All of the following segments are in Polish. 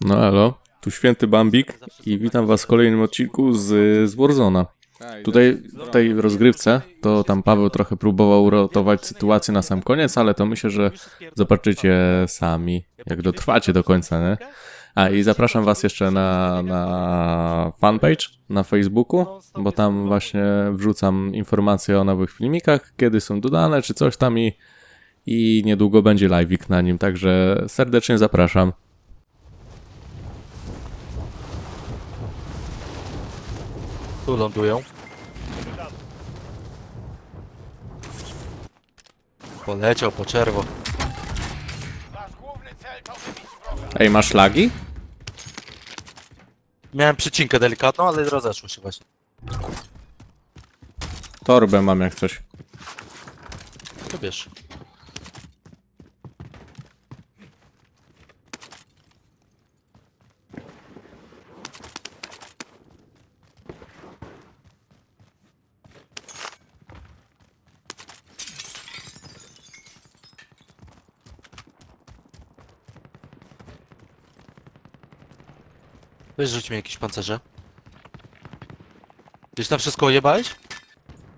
No elo, tu święty Bambik i witam was w kolejnym odcinku z, z Warzona. Tutaj w tej rozgrywce to tam Paweł trochę próbował uratować sytuację na sam koniec, ale to myślę, że zobaczycie sami, jak dotrwacie do końca, nie? A i zapraszam was jeszcze na, na fanpage na Facebooku, bo tam właśnie wrzucam informacje o nowych filmikach, kiedy są dodane, czy coś tam i, i niedługo będzie live'ik na nim, także serdecznie zapraszam. Tu lądują. Poleciał po czerwo. Ej, masz lagi? Miałem przycinkę delikatną, ale rozeszło się właśnie. Torbę mam jak coś. To wiesz. Weź rzuć mi jakieś pancerze. Gdzieś tam wszystko ojebałeś?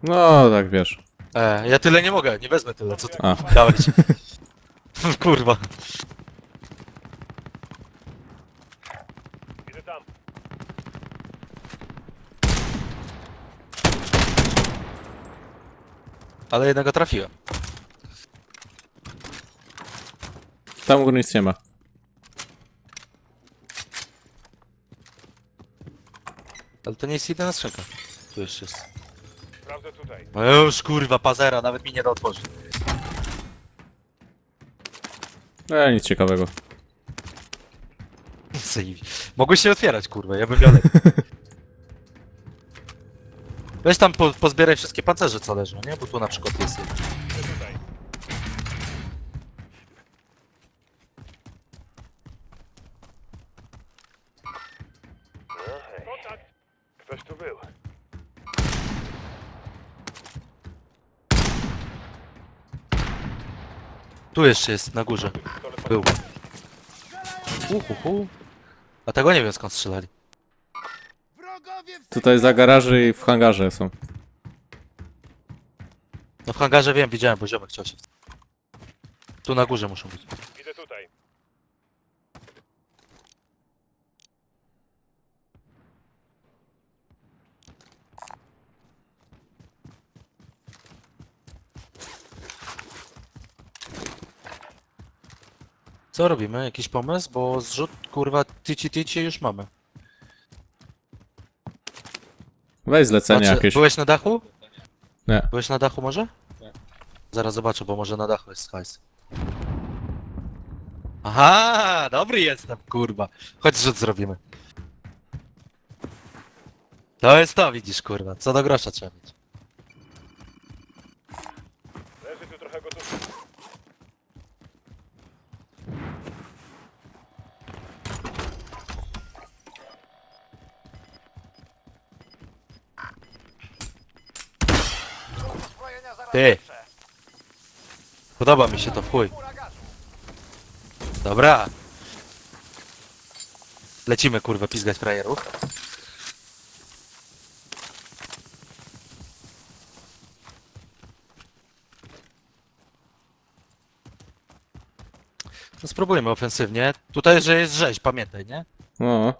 No, tak wiesz. E, ja tyle nie mogę, nie wezmę tyle, co ty A. dałeś. Kurwa. Idę tam. Ale jednego trafiłem. Tam u góry nic nie ma. Ale to nie jest jedyna skrzynka. Tu jeszcze jest. Sprawdzę tutaj. No już kurwa, pazera, nawet mi nie da otworzyć. E, nic ciekawego. Zajebi- Mogłeś się otwierać, kurwa, ja bym miał lepiej. Weź tam po, pozbieraj wszystkie pancerze, co leżą, nie? Bo tu na przykład jest jeden. Idę tutaj. No hej. Kontakt. Ktoś tu był. Tu jeszcze jest, na górze. Był. Uhuhu. A tego nie wiem skąd strzelali. Tutaj za garaży i w hangarze są. No w hangarze wiem, widziałem, bo ziomek chciał się. Tu na górze muszą być. Idę tutaj. Co robimy? Jakiś pomysł? Bo zrzut, kurwa, tyci tyci już mamy. Weź zlecenie Znaczy, jakieś. Byłeś na dachu? Nie. Byłeś na dachu może? Nie. Zaraz zobaczę, bo może na dachu jest hajs. Aha, dobry jestem, kurwa. Chodź rzut zrobimy. To jest to, widzisz, kurwa. Co do grosza trzeba mieć. Leży tu trochę gotówki. Ty! Podoba mi się to w chuj. Dobra. Lecimy, kurwa, pizgać frajerów. No spróbujmy ofensywnie. Tutaj, że jest rzeź, pamiętaj, nie? No.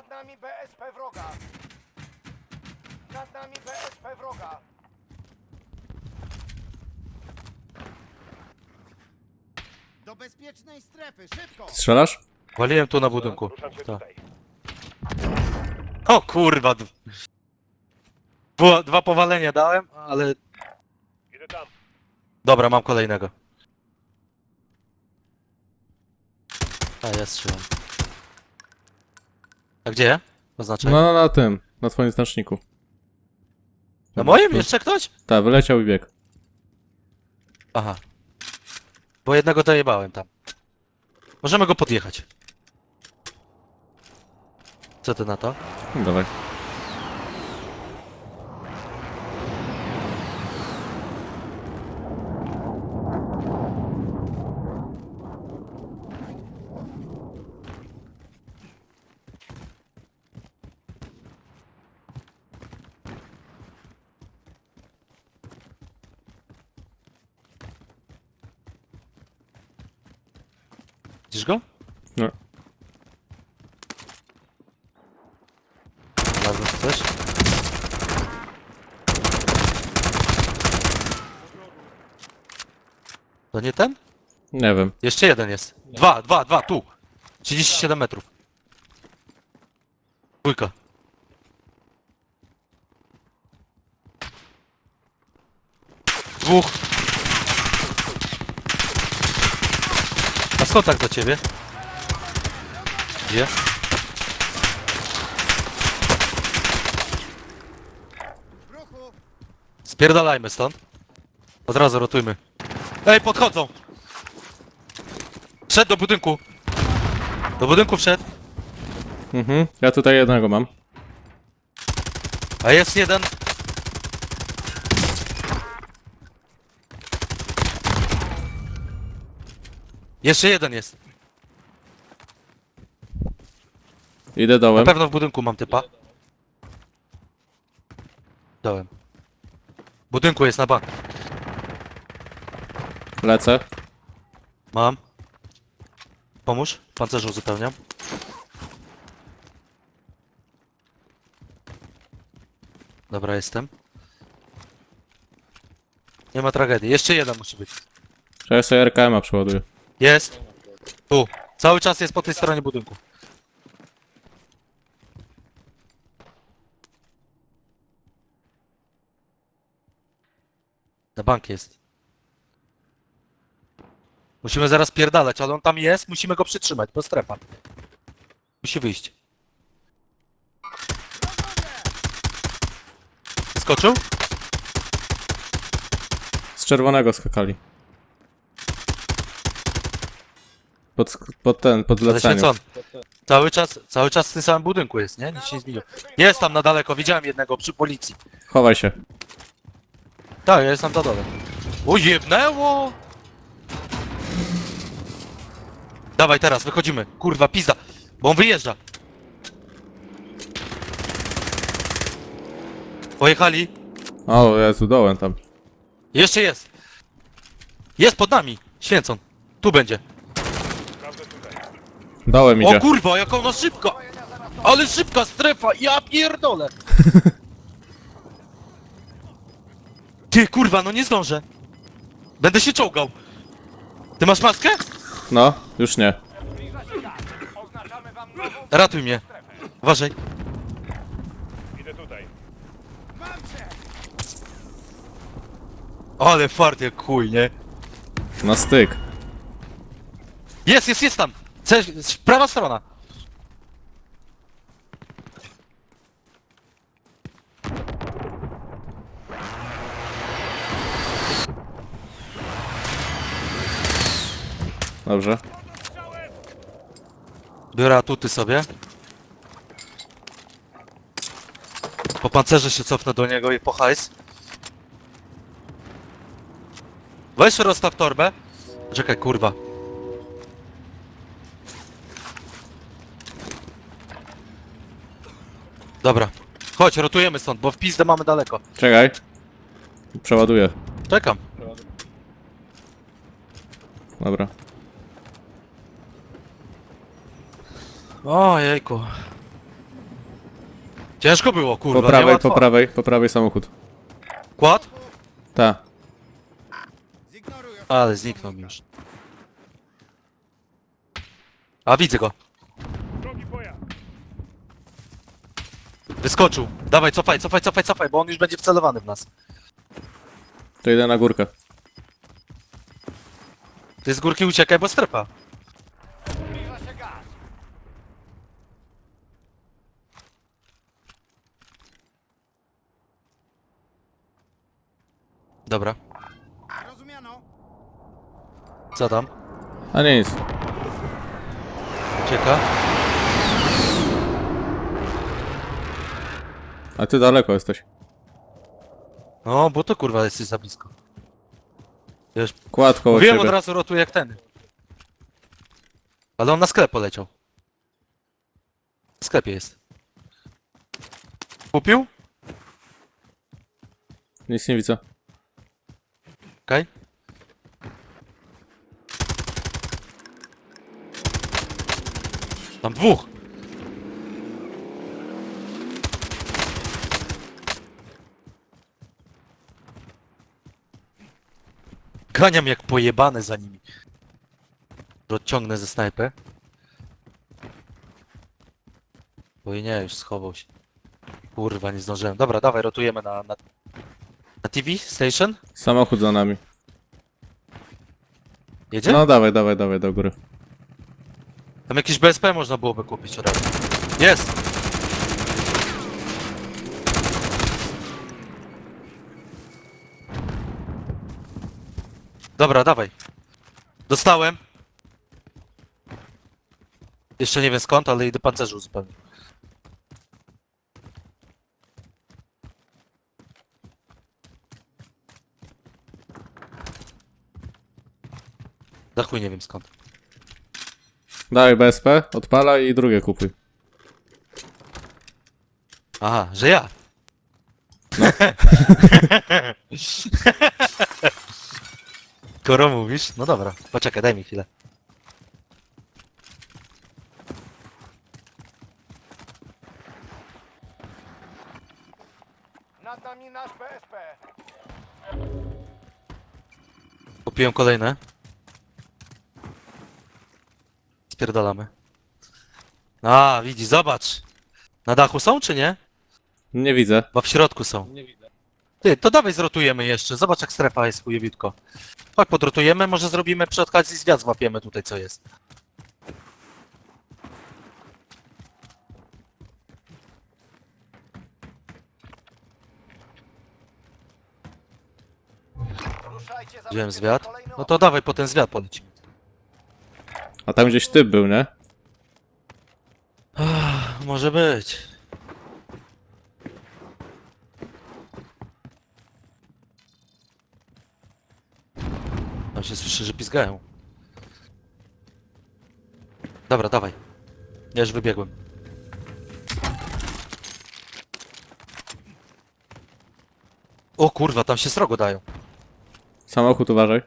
Nad nami BSP wroga! Nad nami BSP wroga! Do bezpiecznej strefy, szybko! Strzelasz? Waliłem tu na budynku. Ruszam się Tak. tutaj. O kurwa! d- Dwa, dwa powalenia dałem, ale... Idę tam. Dobra, mam kolejnego. A, ja strzelam. A gdzie? Oznaczaj. No, no, na tym. Na twoim znaczniku. Na moim? Jeszcze ktoś? Tak, wyleciał i biegł. Aha. Bo jednego dojebałem tam. Możemy go podjechać. Co ty na to? Dawaj. Widzisz go? No. Znalazłem coś. To nie ten? Nie wiem. Jeszcze jeden jest. Dwa, dwa, dwa, tu. 37 metrów. Dwójka. Dwóch. Tak do ciebie? Gdzie? Spierdalajmy stąd. Od razu rotujmy. Ej, podchodzą! Wszedł do budynku. Do budynku wszedł. Mhm. Ja tutaj jednego mam. A jest jeden. Jeszcze jeden jest. Idę Na dołem. pewno w budynku mam typa. Dałem. W budynku jest na bank. Lecę. Mam. Pomóż. Pancerzu uzupełniam. Dobra, jestem. Nie ma tragedii. Jeszcze jeden musi być. Ja sobie RKM-a przeładuję. Jest. Tu. Cały czas jest po tej stronie budynku. Na bank jest. Musimy zaraz pierdalać, ale on tam jest, musimy go przytrzymać, bo strefa. Musi wyjść. Skoczył? Z czerwonego skakali. Pod, pod ten, pod. Zaświecony. Cały czas, cały czas w tym samym budynku jest, nie? Nic się nie zmieniło. Jest tam na daleko, widziałem jednego przy policji. Chowaj się. Tak, ja jestem na dole. O, jebnęło! Dawaj teraz, wychodzimy. Kurwa, pizda. Bo on wyjeżdża. Pojechali. O, Jezu, dołem tam. Jeszcze jest. Jest pod nami. Święcon. Tu będzie. Dołem idzie. O kurwa, jak ona szybka! Ale szybka strefa, ja pierdolę! Ty kurwa, no nie zdążę. Będę się czołgał. Ty masz maskę? No, już nie. Ratuj mnie. Uważaj. Idę tutaj. Ale fart jak chuj, nie? Na styk. Jest, jest, jest tam! Ce prawa strona. Dobrze. Biorę atuty sobie. Po pancerze się cofnę do niego i po hajs. Weź rozstaw torbę. Czekaj, kurwa. Dobra. Chodź, rotujemy stąd, bo w pizdę mamy daleko. Czekaj. Przeładuję. Czekam. Dobra. O jejku. Ciężko było, kurwa. Po prawej, niełatwo. po prawej, po prawej samochód. Kład? Ta. Ale zniknął mi już. A widzę go. Wyskoczył. Dawaj, cofaj, cofaj, cofaj, cofaj, bo on już będzie wcelowany w nas. To idę na górkę. Ty z górki uciekaj, bo strefa. Zbliża się gaz! Dobra, Rozumiano? co tam? A nie nic. Ucieka. A ty daleko jesteś. No, bo to kurwa jesteś za blisko. Wiesz, Kład koło mówiłem od razu rotuje jak ten. Ale on na sklep poleciał. W sklepie jest. Kupił? Nic nie widzę. Okej. Tam dwóch! Ganiam jak pojebany za nimi. Odciągnę ze snajpy. Oj nie, już schował się. Kurwa, nie zdążyłem. Dobra, dawaj, rotujemy na, na, na TV station. Samochód za nami. Jedzie? No dawaj, dawaj, dawaj do góry. Tam jakiś BSP można byłoby kupić od razu. Jest! Dobra, dawaj. Dostałem. Jeszcze nie wiem skąd, ale idę pancerzu zupełnie. Za chuj nie wiem skąd. Dawaj BSP, odpalaj i drugie kupuj. Aha, że ja. Skoro mówisz, no dobra. Poczekaj, daj mi chwilę. Nad nami nasz PSP. Kupiłem kolejne. Spierdalamy. A, widzi, zobacz. Na dachu są, czy nie? Nie widzę. Bo w środku są. Nie widzę. Ty, to dawaj zrotujemy jeszcze. Zobacz jak strefa jest chujewitko. Chodź podrotujemy, może zrobimy przy okazji zwiat, złapiemy tutaj co jest. Wziąłem zwiat. No to dawaj po ten zwiat polecimy. A tam gdzieś typ był, nie? Ach, może być. Słyszy, że pizgają. Dobra, dawaj. Ja już wybiegłem. O kurwa, tam się srogo dają. Samochód uważaj.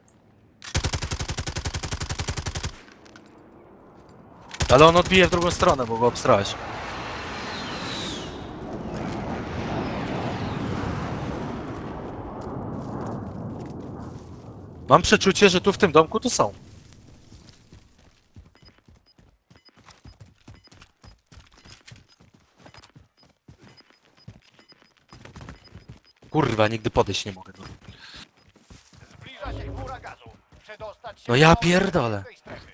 Ale on odbije w drugą stronę, bo go obstrałeś. Mam przeczucie, że tu w tym domku to są. Kurwa, nigdy podejść nie mogę. do- Zbliża się chmura gazu. Przedostać się No ja do pierdolę. tej strefy.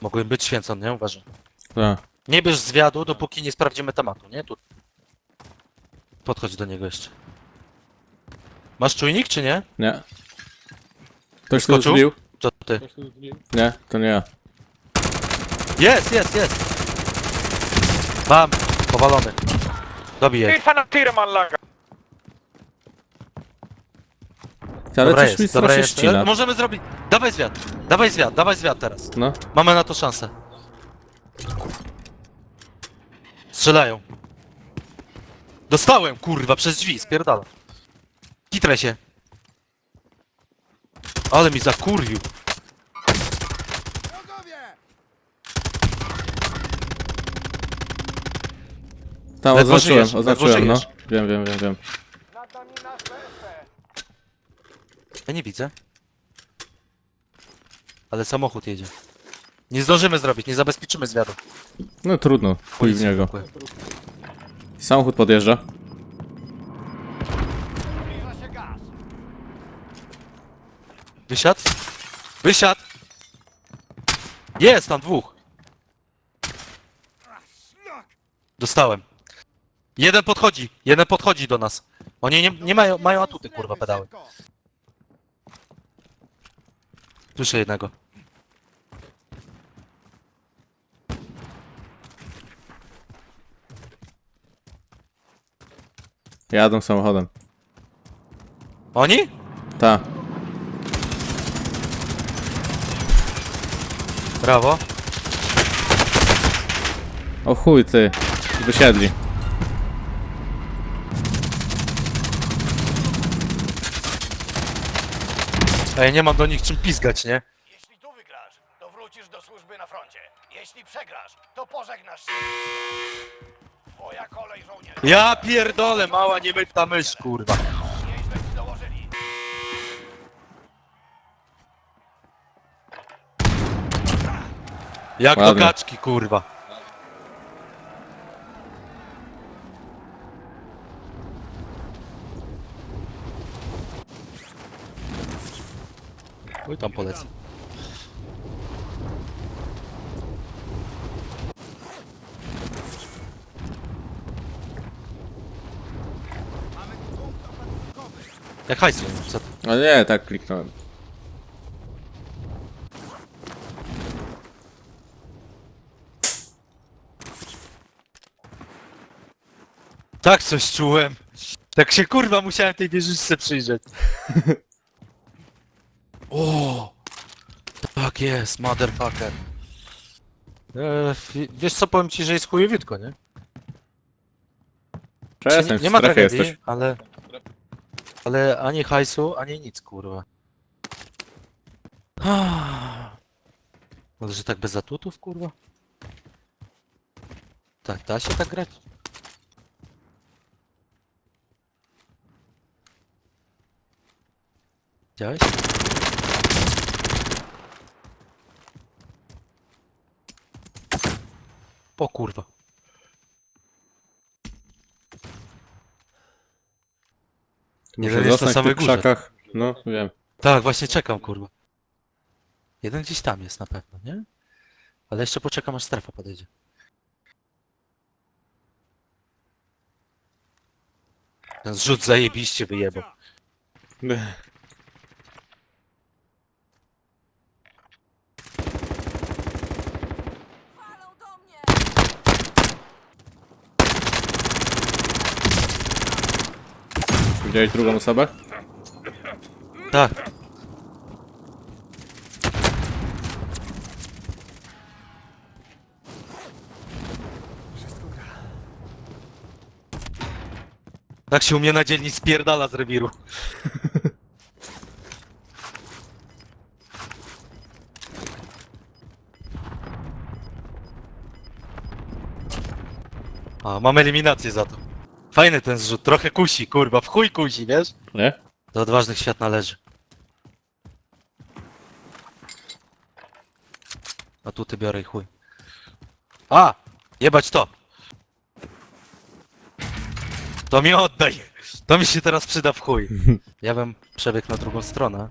Mogłem być święcony, nie? Uważaj. Tak. Nie bierz zwiadu, dopóki nie sprawdzimy tematu, nie? Tu. Podchodź do niego jeszcze. Masz czujnik, czy nie? Nie. Ktoś tu Skoczył? zbił? To ty. Nie, to nie ja. Jest, jest, jest! Mam! Powalony. Dobiję. Ty, ale Dobra coś mi jest, dobra strasznie jest. ścina. E, Możemy zrobić... Dawaj zwiat, dawaj zwiat, dawaj zwiat teraz. No. Mamy na to szansę. Strzelają. Dostałem, kurwa, przez drzwi, spierdalam. Kitrę się. Ale mi zakurwił. Tam Ledwo oznaczyłem, żyjesz, ledwo oznaczyłem, no. żyjesz. Wiem, wiem, wiem, wiem. Ja nie widzę. Ale samochód jedzie. Nie zdążymy zrobić, nie zabezpieczymy zwiadu. No trudno, chuj w Policja niego. Samochód podjeżdża. Wysiadł? Wysiadł! Jest tam dwóch! Dostałem. Jeden podchodzi, jeden podchodzi do nas. Oni nie, nie mają, mają atuty, kurwa, pedały. Słyszę jednego. Jadą samochodem. Oni? Ta. Brawo. O chuj ty. Wysiedli. Ej, nie mam do nich czym pizgać, nie? Jeśli tu wygrasz, to wrócisz do służby na froncie. Jeśli przegrasz, to pożegnasz się. Twoja kolej, żołnierz. Ja pierdolę, mała niemyta mysz, kurwa. Jak Ładnie. do kaczki, kurwa. Oj, tam polecę. Jak hajsu, co? No nie, tak kliknąłem. Tak coś czułem. Tak się kurwa musiałem tej wieżyczce przyjrzeć. o! Tak jest, motherfucker. E, wi- wiesz co, powiem ci, że jest chujowiutko, nie? Przestań, nie, nie ma tragedii, jesteś. ale... Ale ani hajsu, ani nic, kurwa. Może że tak bez atutów, kurwa? Tak, da się tak grać? Widziałeś? O kurwa. Muszę Jeden jest na samej górze. krzakach. No, wiem. Tak, właśnie czekam, kurwa. Jeden gdzieś tam jest na pewno, nie? Ale jeszcze poczekam aż strefa podejdzie. Ten zrzut zajebiście wyjebał. Widziałeś drugą osobę? Tak. Tak się u mnie na dzielni spierdala z rewiru. A, mam eliminację za to. Fajny ten zrzut, trochę kusi, kurwa, w chuj kusi, wiesz? Nie? Do odważnych świat należy. A tu ty biorę i chuj. A! Jebać to! To mi oddaj! To mi się teraz przyda w chuj. Ja bym przebiegł na drugą stronę.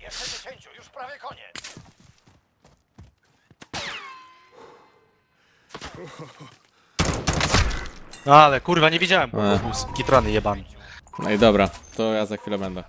Jeszcze dziesięciu, już prawie koniec. Ale kurwa, nie widziałem, E. kitrany jebany. No i dobra, to ja za chwilę będę.